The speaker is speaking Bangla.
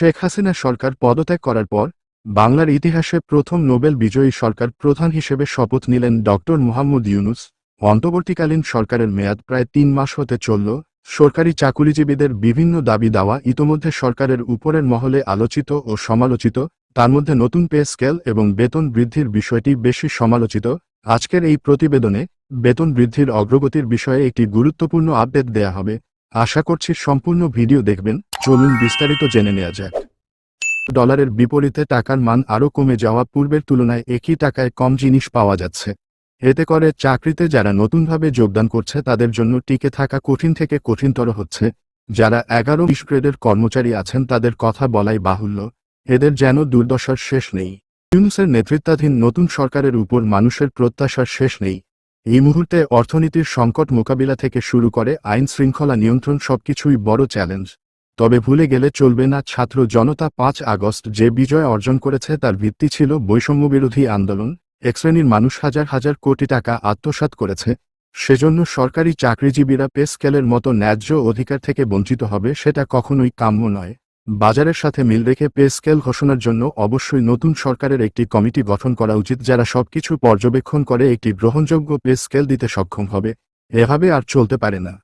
শেখ হাসিনা সরকার পদত্যাগ করার পর, বাংলার ইতিহাসে প্রথম নোবেল বিজয়ী সরকার প্রধান হিসেবে শপথ নিলেন ডক্টর মোহাম্মদ ইউনুস। অন্তর্বর্তীকালীন সরকারের মেয়াদ প্রায় তিন মাস হতে চলল। সরকারি চাকুরিজীবীদের বিভিন্ন দাবি দাওয়া ইতোমধ্যে সরকারের উপরের মহলে আলোচিত ও সমালোচিত, তার মধ্যে নতুন পে স্কেল এবং বেতন বৃদ্ধির বিষয়টি বেশি সমালোচিত। আজকের এই প্রতিবেদনে বেতন বৃদ্ধির অগ্রগতির বিষয়ে একটি গুরুত্বপূর্ণ আপডেট দেয়া হবে। আশা করছি সম্পূর্ণ ভিডিও দেখবেন। চলুন বিস্তারিত জেনে নেওয়া যাক। ডলারের বিপরীতে টাকার মান আরও কমে যাওয়া পূর্বের তুলনায় একই টাকায় কম জিনিস পাওয়া যাচ্ছে। এতে করে চাকরিতে যারা নতুনভাবে যোগদান করছে তাদের জন্য টিকে থাকা কঠিন থেকে কঠিনতর হচ্ছে। যারা এগারো বিশ গ্রেডের কর্মচারী আছেন তাদের কথা বলাই বাহুল্য। এদের যেন দুর্দশার শেষ নেই। ইউনুসের নেতৃত্বাধীন নতুন সরকারের উপর মানুষের প্রত্যাশার শেষ নেই। এই মুহূর্তে অর্থনীতির সংকট মোকাবিলা থেকে শুরু করে আইন শৃঙ্খলা নিয়ন্ত্রণ সবকিছুই বড় চ্যালেঞ্জ। তবে ভুলে গেলে চলবে না। ছাত্র জনতা পাঁচ আগস্ট যে বিজয় অর্জন করেছে তার ভিত্তি ছিল বৈষম্যবিরোধী আন্দোলন। এক শ্রেণির মানুষ হাজার হাজার কোটি টাকা আত্মসাৎ করেছে। সেজন্য সরকারি চাকরিজীবীরা পে স্কেলের মতো ন্যায্য অধিকার থেকে বঞ্চিত হবে সেটা কখনোই কাম্য নয়। বাজারের সাথে মিল রেখে পে স্কেল ঘোষণার জন্য অবশ্যই নতুন সরকারের একটি কমিটি গঠন করা উচিত যারা সবকিছু পর্যবেক্ষণ করে একটি গ্রহণযোগ্য পে স্কেল দিতে সক্ষম হবে। এভাবে আর চলতে পারে না।